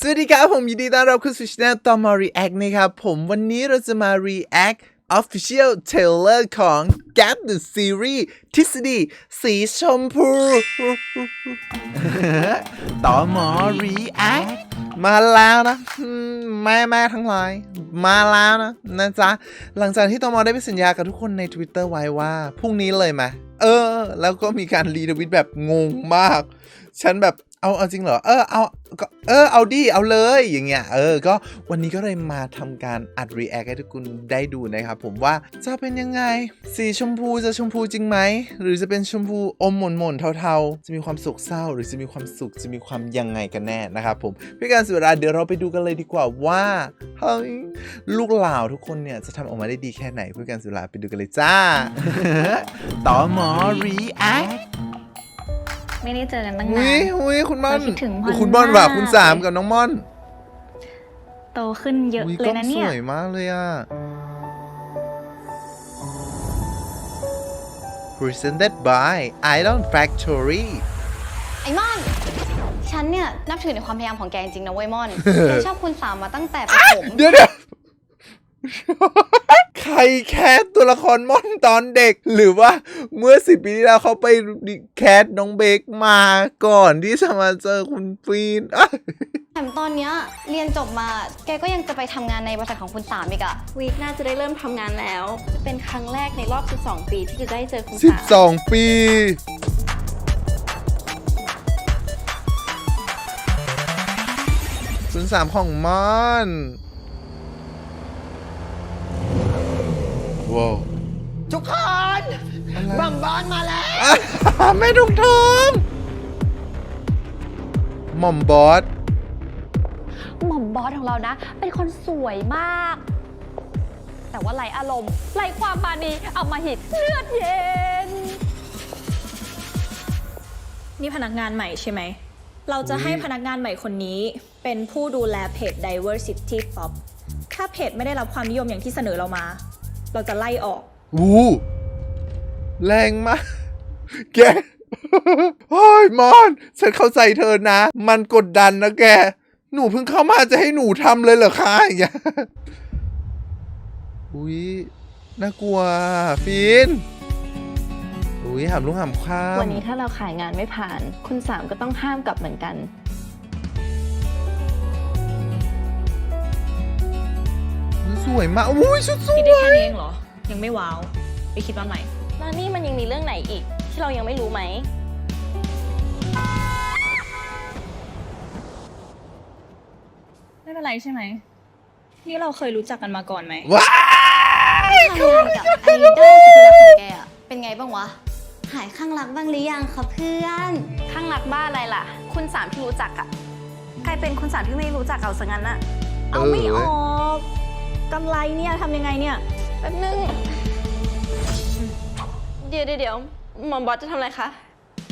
สวัสดีครับ ผมยินดีต้อนรับเข้าสู่ช่องตอมา React นะครับ ผมวันนี้เราจะมา React Official Trailer ของ Gap the Series ทฤษฎีสีชมพู ต่อมอ React มาแล้วนะแม่แม่ทั้งหลาย มาแล้วนะนะจ๊ะ หลังจากที่ตอมอได้ไปสัญญากับทุกคนใน Twitter ไว้ว่า พรุ่งนี้เลยไหมเออ แล้วก็มีการรีทวิตแบบงงมาก ฉันแบบ เอาเอาจริงเหรอ เออ เอาก็เออ เอาดิ เอาเลย อย่างเงี้ย เออ ก็วันนี้ก็เลยมาทำการอัด react ให้ทุกคนได้ดูนะครับ ผมว่าจะเป็นยังไง สีชมพูจะชมพูจริงไหม หรือจะเป็นชมพูอมหม่นหม่นๆเทาๆ จะมีความสุขเศร้า หรือจะมีความสุข จะมีความยังไงกันแน่นะครับผมพื่การสียเวลาเดี๋ยวเราไปดูกันเลยดีกว่าว่า เฮ้ย ลูกหล่าทุกคนเนี่ยจะทำออกมาได้ดีแค่ไหนพื่การสียเวลาไปดูกันเลยจ้า ต่อหมอ react ไม่ได้เจอกันตั้งหุนายนหุยคุณม่อนเราคิดถึงม่อนคุณม่อนว่ะมาก คุณสามกับน้องม่อนโตขึ้นเยอะอุ๊ยเลกล้ย องนะสเนี่ยวยมากเลยอะ presented by Idol Factory ไอ้ม่อน ฉันเนี่ยนับถือในความพยายามของแกจริงๆนะเว้ยม่อน ฉันชอบคุณสามมาตั้งแต่ประถมเดี๋ยวเดี๋ยว ใครแคสตัวละครม่อนตอนเด็ก หรือว่าเมื่อสิบปีที่แล้วเขาไปแคสน้องเบคมาก่อนที่จะมาเจอคุณฟีนอะแถมตอนเนี้ยเรียนจบมา แกก็ยังจะไปทำงานในบริษัทของคุณสามอีกอะวีคน่าจะได้เริ่มทำงานแล้ว จะเป็นครั้งแรกในรอบ 12 ปีที่จะได้เจอคุณสิบสาสองปี ศูนย์สามของม่อน ว้าว ทุกคนอะไรบัมบอนมาแล้วอะไม่ถูกทองหม่อมบอส หม่อมบอสของเรานะ เป็นคนสวยมาก แต่ว่าไหลอารมณ์ไหลความปรานีเอามาหิตเลือดเย็น นี่พนักงานใหม่ใช่ไหม เราจะให้พนักงานใหม่คนนี้ เป็นผู้ดูแลเพจ diversity pop ถ้าเพจไม่ได้รับความนิยมอย่างที่เสนอเรามา เราจะไล่ออก วูแรงมาก แกโอ้ยมอน ฉันเข้าใจเธอนะ มันกดดันนะแก หนูเพิ่งเข้ามาจะให้หนูทำเลยเหรอคะอย่างเงี้ยอุ้ยน่ากลัว ฟินอุ้ยหามลุงหามข้าม วันนี้ถ้าเราขายงานไม่ผ่าน คุณสามก็ต้องห้ามกลับเหมือนกัน สวยมากอุ้ยชุดสวคิดยได้แค่นี้เองเหรอ ยังไม่ว้าว ไปคิดว่าใหม่ แล้วนี่มันยังมีเรื่องไหนอีก ที่เรายังไม่รู้ไหม ไม่เป็นไรใช่ไหม นี่เราเคยรู้จักกันมาก่อนไหม ว้ายทำงานกับไอดอลสุดที่รักของแกอะเป็นไงบ้างวะ หายข้างรักบ้างหรือยังคะเพื่อน ข้างรักบ้าอะไรล่ะ คุณสามที่รู้จักอะกลายเป็นคุณสามที่ไม่รู้จักเอาซะงั้นอะเอาไม่ออกกำ ไรเนี่ยทำยังไงเนี่ยแป๊บนึง เดี๋ยวเดี๋ยวเดี๋ยวหม่อมบอสจะทำอะไรคะ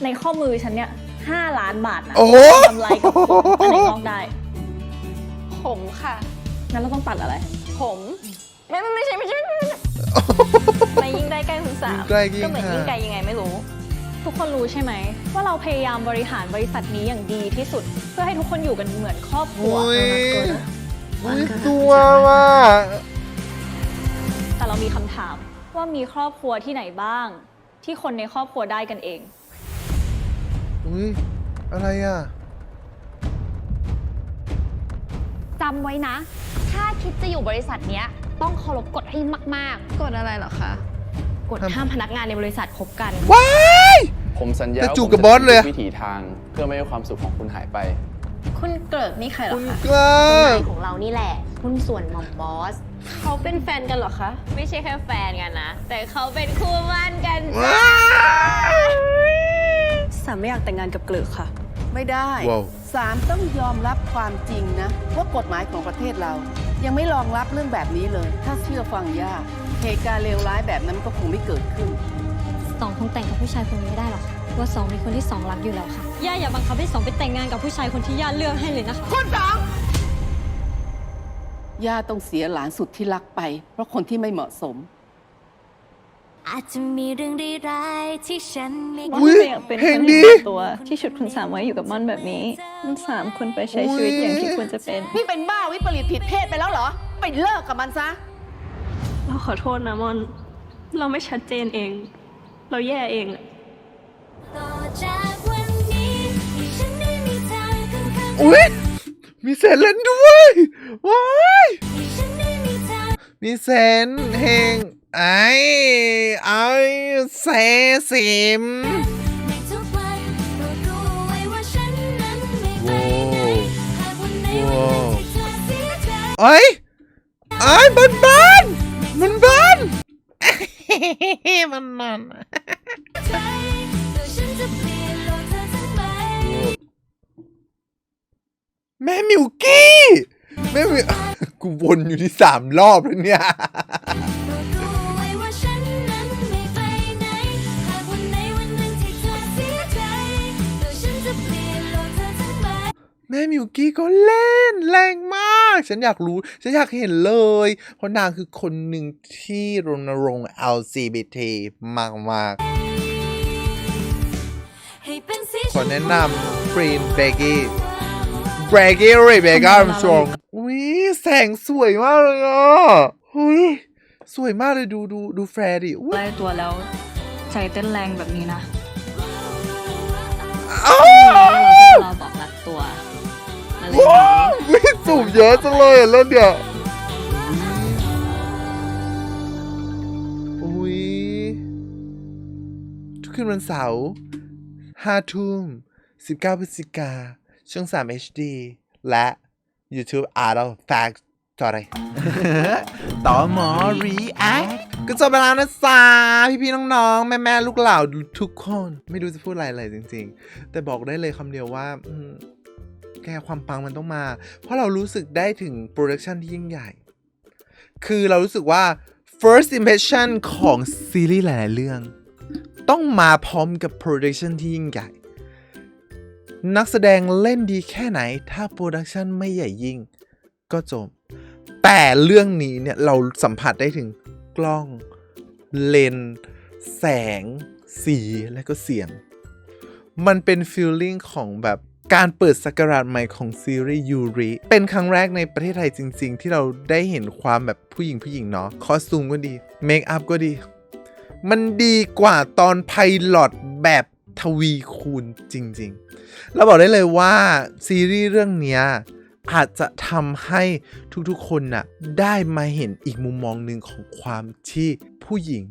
ในข้อมือฉันเนี่ยห้าล้านบาทนะโอ้โห กำไรกับผมอันไหนลองได้ ผมค่ะ งั้นเราต้องตัดอะไร ผมไม่ไม่ไม่ใช่ไม่ใช่ไม่ใช่ไม่ยิ่งได้ใกล้คุณสามยิ่งใกล้ยิ่งก็เหมือนห่างยิ่งไกลยังไงไม่รู้ ทุกคนรู้ใช่ไหม ว่าเราพยายามบริหารบริษัทนี้อย่างดีที่สุด เพื่อให้ทุกคนอยู่กันเหมือนครอบครัวอุ้ย อุ้ยตัวว่ะแต่เรามีคำถามว่ามีครอบครัวที่ไหนบ้าง ที่คนในครอบครัวได้กันเอง อุ้ยอะไรอะ จำไว้นะ ถ้าคิดจะอยู่บริษัทเนี้ย ต้องเคารพกฎให้มาก กดอะไรเหรอคะ ๆ กฎห้ามพนักงานในบริษัทคบกันว้ายผมสัญญาจะว่าจูบผมกับบอสเลยอะจะวิถีทางเพื่อไม่ให้ความสุขของคุณหายไป คุณเกิดนี่ใครเหรคุอณคะกล้า นายของเรานี่แหละหุ้นส่วนหม่อมบอส เขาเป็นแฟนกันเหรอคะ ไม่ใช่แค่แฟนกันนะ แต่เขาเป็นคู่มั่นกันว้ายสามไม่อยากแต่งงานกับเกลือค่ะ ไม่ได้ว้าว ศาลต้องยอมรับความจริงนะ ว่ากฎหมายของประเทศเรา ยังไม่รองรับเรื่องแบบนี้เลย ถ้าเชื่อฟังยากเหตุการณ์เลวร้ายแบบนั้นก็คงไม่เกิดขึ้น สองคงแต่งกับผู้ชายคนนี้ไม่ได้หรอกค่ะ ว่าสองมีคนที่สองรักอยู่แล้วค่ะ ย่าอย่าบังคับให้สองไปแต่งงานกับผู้ชายคนที่ย่าเลือกให้เลยนะคะย่าต้องเสียหลานสุดที่รักไป เพราะคนที่ไม่เหมาะสม อาจจะมีเรื่องร้ายๆที่ฉันไม่ม่อนอุ๊ยไม่อยากเป็นเพลคงนดีเห็นแก่ตัวที่ชุดคุณสามไว้อยู่กับม่อนแบบนี้คุณสามควรไปใช้ชีวิตอย่างที่ควรจะเป็น นี่เป็นบ้าวิปริตผิดเพศไปแล้วเหรอ ไปเลิกกับมันซะ เราขอโทษนะม่อน เราไม่ชัดเจนเอง เราแย่เองต่อ อุ้ยมีเซนเล่นด้วยว้ายให้ฉันได้มีเธอมีเซนเฮงไอ้ไอ้เซสิมในทุกวันโปรดรู้ไว้ว่าฉันนั้นไม่ไปโว้ไหนหากวันไหนวันหนึ่งที่เธอเสียใจเอ้ยไอ้ยมันบานมันบานมันนอน ม่มิวกี้แม่มิวกูวนอยู่ที่สามรอบแล้วเนี่ยแม่มิวกี้ก็เล่นแรงมาก ฉันอยากรู้ ฉันอยากเห็นเลย เพราะนางคือคนหนึ่งที่รณรงค์ LGBT มากมากให้เป็นสีๆขอแนะนำฟรีนเบกกี้ เบรกกี้เรเบคอาร์มสตรองอุ้ยแสงสวยมากเลยอะอุ้ยสวยมากเลยดูดูดูแฟร์ดิอุ้ยใกล้ตัวแล้วใจเต้นแรงแบบนี้นะอ้าวเราบอกรักตัวอะไรว้าวอุ๊ยสูบเยอะจังเลยอะแล้วเนี่ยอุ้ยทุกคืนวันเสาร์ห้าทุ่มสิบเก้าพฤศจิกา ช่อง3 HD และ YouTube Art of Fact ต่ออะไรต่อหมอ React ก็จบไปแล้วนะจ๊ะพี่ๆน้องๆ แม่ๆ ลูกเหล่าทุกคน ไม่รู้จะพูดอะไรเลยจริง ๆ แต่บอกได้เลยคำเดียวว่าอืมแกความปังมันต้องมา เพราะเรารู้สึกได้ถึงโปรดักชันที่ยิ่งใหญ่ คือเรารู้สึกว่า first impression ของซีรีส์หลายๆ เรื่อง ต้องมาพร้อมกับโปรดักชันที่ยิ่งใหญ่ นักแสดงเล่นดีแค่ไหน ถ้าโปรดักชันไม่ใหญ่ยิ่ง ก็จบ แต่เรื่องนี้เนี่ย เราสัมผัสได้ถึงกล้องเลน แสง สีและก็เสียง มันเป็นฟีลลิ่งของแบบการเปิดสกราชใหม่ของซีรีส์ยูริ เป็นครั้งแรกในประเทศไทยจริง ๆ ที่เราได้เห็นความแบบผู้หญิงผู้หญิงเนาะคอสตูมก็ดีเมคอัพก็ดี มันดีกว่าตอนไพลอตแบบ ทวีคูณจริงๆ เราบอกได้เลยว่า ซีรีส์เรื่องนี้อาจจะทำให้ทุกๆคนน่ะได้มาเห็นอีกมุมมองหนึ่งของความที่ผู้หญิง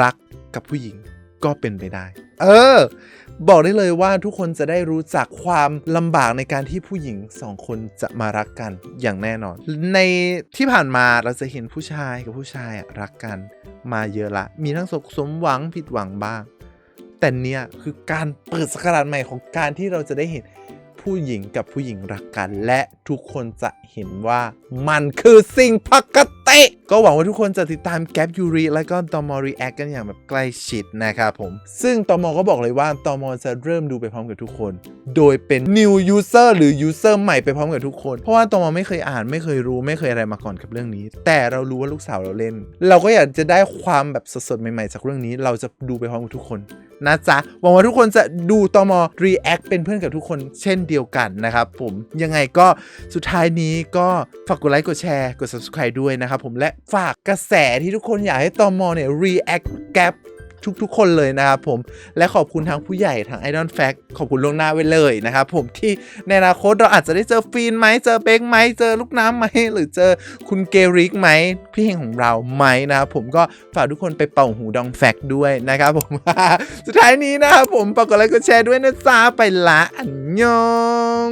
รักกับผู้หญิงก็เป็นไปได้ เออ บอกได้เลยว่าทุกคนจะได้รู้จักความลำบากในการที่ผู้หญิงสองคนจะมารักกันอย่างแน่นอน ในที่ผ่านมาเราจะเห็นผู้ชายกับผู้ชายอะรักกันมาเยอะละ มีทั้งสมหวังผิดหวังบ้าง แต่เนี่ยคือการเปิดสกราชใหม่ของการที่เราจะได้เห็นผู้หญิงกับผู้หญิงรักกัน และทุกคนจะเห็นว่ามันคือสิ่งปกติก็หวังว่าทุกคนจะติดตามแก p ยูริและก็ตอมอรีแอคกันอย่างแบบใกล้ชิดนะครับผม ซึ่งตอมอก็บอกเลยว่าตอมอจะเริ่มดูไปพร้อมกับทุกคน โดยเป็น new user หรือ user ใหม่ไปพร้อมกับทุกคน เพราะว่าตอมอไม่เคยอ่านไม่เคยรู้ไม่เคยอะไรมาก่อนกับเรื่องนี้ แต่เรารู้ว่าลูกสาวเราเล่น เราก็อยากจะได้ความแบบสดๆใหม่ๆจากเรื่องนี้ เราจะดูไปพร้อมกับทุกคน นะจ๊ะหวังว่าทุกคนจะดูตอมอรีแอคเป็นเพื่อนกับทุกคนเช่นเดียวกันนะครับผมยังไงก็สุดท้ายนี้ก็ฝากกดไลค์กดแชร์กด subscribe ด้วยนะครับผมและฝากกระแสที่ทุกคนอยากให้ตอมอเนี่ยรีแอคแก ทุกๆ คนเลยนะครับผมและขอบคุณทั้งผู้ใหญ่ทั้ง Idol Fact ขอบคุณล่วงหน้าไว้เลยนะครับผมที่ในอนาคตเราอาจจะได้เจอฟีนไหมเจอเบกไหมเจอลูกน้ำไหมหรือเจอคุณเกริกไหมพี่เฮงของเราไหมนะครับผมก็ฝากทุกคนไปเป่าหูดองแฟกด้วยนะครับผมสุดท้ายนี้นะครับผมฝากกดไลค์กดแชร์ด้วยนะจ๊ะไปละอันยอง